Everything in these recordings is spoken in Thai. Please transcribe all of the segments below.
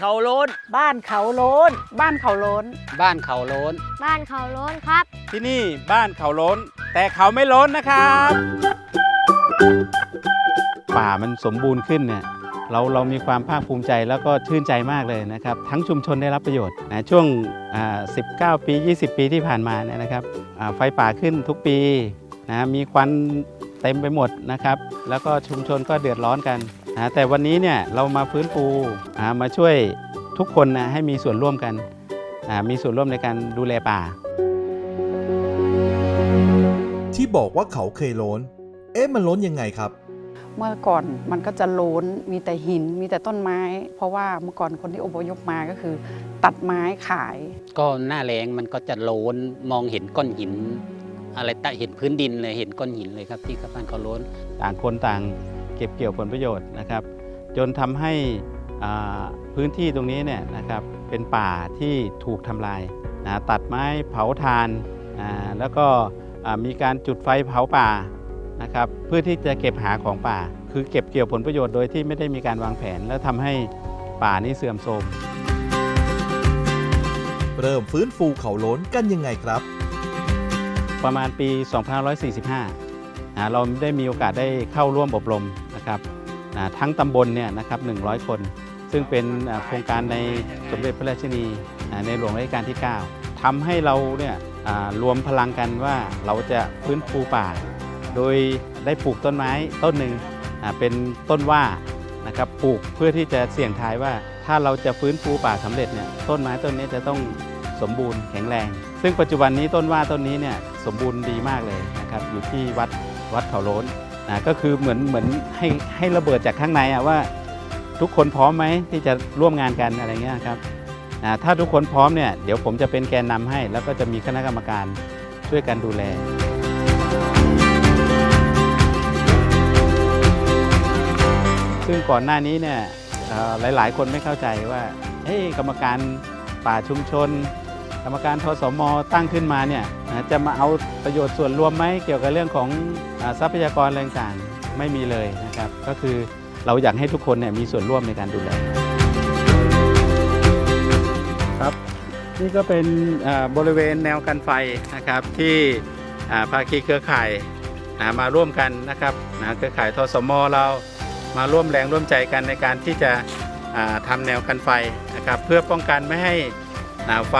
เขาโล้น บ้านเขาโล้น บ้านเขาโล้น บ้านเขาโล้น บ้านเขาโล้นครับ ที่นี่บ้านเขาล้น แต่เขาไม่ล้นนะครับ ป่ามันสมบูรณ์ขึ้นเนี่ยเราเรามีความภาคภูมิใจแล้วก็ชื่นใจมากเลยนะครับ ทั้งชุมชนได้รับประโยชน์นะช่วงอ่า19 ปี 20 ปีที่ผ่านมาเนี่ยนะครับอ่าไฟป่าขึ้นทุกปีนะมีควัน เต็มไปหมดนะครับ แล้วก็ชุมชนก็เดือดร้อนกันนะแต่วันนี้เนี่ยเรามาฟื้นฟูอ่ามาช่วยทุกคนนะให้มีส่วนร่วมกันอ่ามีส่วนร่วมในการดูแลป่า ที่บอกว่าเขาเคยโล้น เอ๊ะมันล้นยังไงครับ เมื่อก่อนมันก็จะโล้นมีแต่หินมีแต่ต้นไม้ เพราะว่าเมื่อก่อนคนที่อพยพมาก็คือ ตัดไม้ขาย ก็หน้าแรงมันก็จะโล้นมองเห็นก้อนหิน อะไรตะเห็นพื้นดินเลยเห็นก้อนหินเลยครับที่บ้านเขาโล้น ต่างคนต่างเก็บเกี่ยวผลประโยชน์นะครับ จนทำให้อ่าพื้นที่ตรงนี้เนี่ยนะครับเป็นป่าที่ถูกทำลายนะตัดไม้เผาทานอ่าแล้วก็อ่ามีการจุดไฟเผาป่านะครับเพื่อที่จะเก็บหาของป่า คือเก็บเกี่ยวผลประโยชน์โดยที่ไม่ได้มีการวางแผน แล้วทำให้ป่านี้เสื่อมโทรมเริ่มฟื้นฟูเขาโล้นกันยังไงครับ ประมาณปี 2545นะเราได้มีโอกาสได้เข้าร่วมอบรมนะครับทั้งตำบลเนี่ยนะครับ 100 คน ซึ่งเป็นโครงการในสมเด็จพระราชินีในหลวงรัชกาลที่ 9ทำให้เราเนี่ยรวมพลังกันว่าเราจะฟื้นฟูป่า โดยได้ปลูกต้นไม้ต้นหนึ่งเป็นต้นว่านะครับปลูกเพื่อที่จะเสี่ยงทายว่าถ้าเราจะฟื้นฟูป่าสำเร็จเนี่ยต้นไม้ต้นนี้จะต้องสมบูรณ์แข็งแรง ซึ่งปัจจุบันนี้ต้นว่าต้นนี้เนี่ย สมบูรณ์ดีมากเลยนะครับอยู่ที่วัดวัดเขาโล้นนะก็คือเหมือนเหมือนให้ให้ระเบิดจากข้างในอะว่าทุกคนพร้อมไหมที่จะร่วมงานกันอะไรเงี้ยครับนะถ้าทุกคนพร้อมเนี่ยเดี๋ยวผมจะเป็นแกนนำให้ แล้วก็จะมีคณะกรรมการช่วยกันดูแลซึ่งก่อนหน้านี้เนี่ยเอ่อหลาย ๆ คนไม่เข้าใจว่าเฮ้ยกรรมการป่าชุมชน รรมการทสมตั้งขึ้นมาเนี่ยจะมาเอาประโยชน์ส่วนรวมไหมเกี่ยวกับเรื่องของทรัพยากรอะไรต่างๆไม่มีเลยนะครับ ก็คือเราอยากให้ทุกคนเนี่ยมีส่วนร่วมในการดูแลครับ นี่ก็เป็นบริเวณแนวกันไฟนะครับที่ภาคีเครือข่ายนะมาร่วมกันนะครับนะเครือข่ายทสมเรามาร่วมแรงร่วมใจกันในการที่จะอ่าทำแนวกันไฟนะครับ เพื่อป้องกันไม่ให้ นาไฟ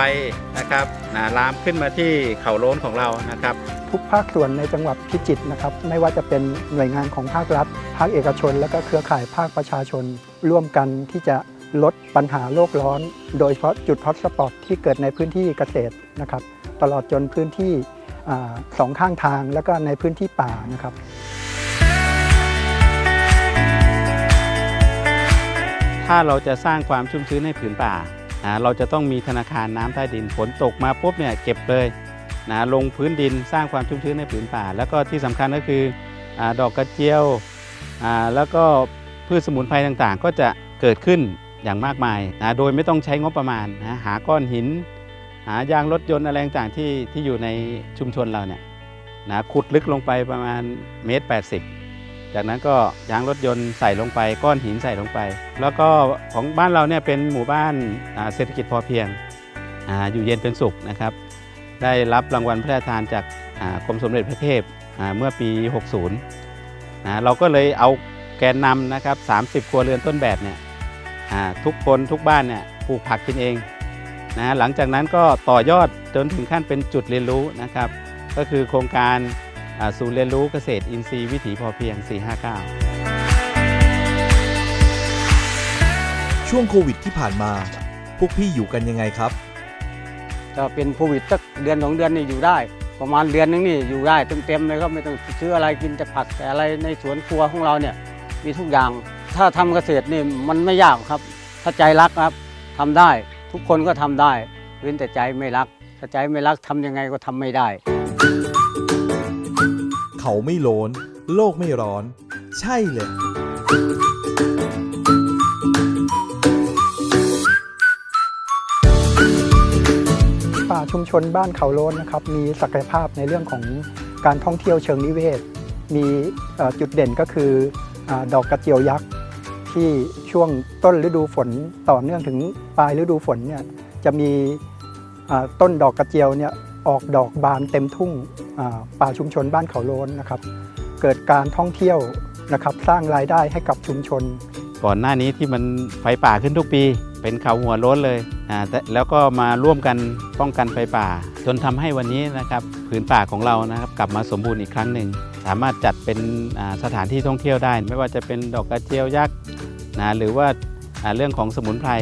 นะครับนะลามขึ้นมาที่เขาโล้นของเรานะครับ ทุกภาคส่วนในจังหวัดพิจิตรนะครับ ไม่ว่าจะเป็นหน่วยงานของภาครัฐ ภาคเอกชน และก็เครือข่ายภาคประชาชน ร่วมกันที่จะลดปัญหาโลกร้อน โดยเฉพาะจุดฮอตสปอตที่เกิดในพื้นที่เกษตรนะครับ ตลอดจนพื้นที่อาสองข้างทางแล้วก็ในพื้นที่ป่านะครับถ้าเราจะสร้างความชุ่มชื้นให้ผืนป่า นะเราจะต้องมีธนาคารน้ำใต้ดินฝนตกมาปุ๊บเนี่ยเก็บเลยนะลงพื้นดินสร้างความชุ่มชื้นให้ผืนป่า แล้วก็ที่สำคัญก็คืออดอกกระเจียวแล้วก็พืชสมุนไพรต่างๆ ก็จะเกิดขึ้นอย่างมากมายนะโดยไม่ต้องใช้งบประมาณนะหาก้อนหิน หายางรถยนต์อะไรต่างๆที่ที่อยู่ในชุมชนเราเนี่ยนะขุดลึกลงไปประมาณเมตร80 จากนั้นก็ยางรถยนต์ใส่ลงไป ก้อนหินใส่ลงไป แล้วก็ของบ้านเราเนี่ยเป็นหมู่บ้านาเศรษฐกิจพอเพียงออยู่เย็นเป็นสุขนะครับ ได้รับรางวัลพระราชทานจากกรมสมเด็จพระเทพเมื่อปี 60นะเราก็เลยเอาแกนนำนะครับ 30 ครัวเรือนต้นแบบเนี่ยทุกคนทุกบ้านเนี่ยปลูกผักกินเองนะหลังจากนั้นก็ต่อยอดจนถึงขั้นเป็นจุดเรียนรู้นะครับ ก็คือโครงการ ศูนย์เรียนรู้เกษตรอินทรีย์วิถีพอเพียง 459 ช่วงโควิดที่ผ่านมา พวกพี่อยู่กันยังไงครับ ถ้าเป็นโควิดสักเดือนสองเดือนนี่อยู่ได้ ประมาณเดือนนึงนี่อยู่ได้เต็มๆเลยครับไม่ต้องซื้ออะไรกินแต่ผักแต่อะไรในสวนครัวของเราเนี่ยมีทุกอย่าง ถ้าทำเกษตรนี่มันไม่ยากครับ ถ้าใจรักครับทำได้ทุกคนก็ทำได้เว้นแต่ใจไม่รักถ้าใจไม่รักทำยังไงก็ทำไม่ได้ เขาไม่โลน โลกไม่ร้อน ใช่เลย ป่าชุมชนบ้านเขาโลนนะครับ มีศักยภาพในเรื่องของการท่องเที่ยวเชิงนิเวศ มีจุดเด่นก็คืออดอกกระเจียวยักษ์ ที่ช่วงต้นฤดูฝนต่อเนื่องถึงปลายฤดูฝนเนี่ยจะมีต้นดอกกระเจียวเนี่ยออกดอกบานเต็มทุ่ง ป่าชุมชนบ้านเขาโล้นนะครับ เกิดการท่องเที่ยวนะครับสร้างรายได้ให้กับชุมชน ก่อนหน้านี้ที่มันไฟป่าขึ้นทุกปี เป็นเขาหัวโล้นเลยอ่าแต่แล้วก็มาร่วมกันป้องกันไฟป่า จนทำให้วันนี้นะครับผืนป่าของเรานะครับกลับมาสมบูรณ์อีกครั้งหนึ่งสามารถจัดเป็นสถานที่ท่องเที่ยวได้ ไม่ว่าจะเป็นดอกกระเจียวยักษ์นะหรือว่าเรื่องของสมุนไพร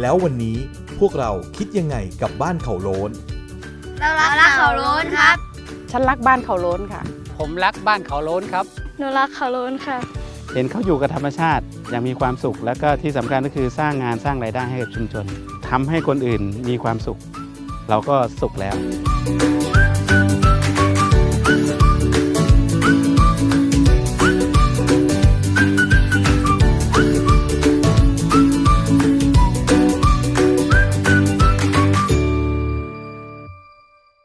แล้ววันนี้พวกเราคิดยังไงกับบ้านเขาโล้น เรารักเขาโล้นครับ ฉันรักบ้านเขาโล้นค่ะ ผมรักบ้านเขาโล้นครับ หนูรักเขาโล้นค่ะ เห็นเขาอยู่กับธรรมชาติอย่างมีความสุข แล้วก็ที่สำคัญก็คือสร้างงานสร้างรายได้ให้กับชุมชนทำให้คนอื่นมีความสุข เราก็สุขแล้วเ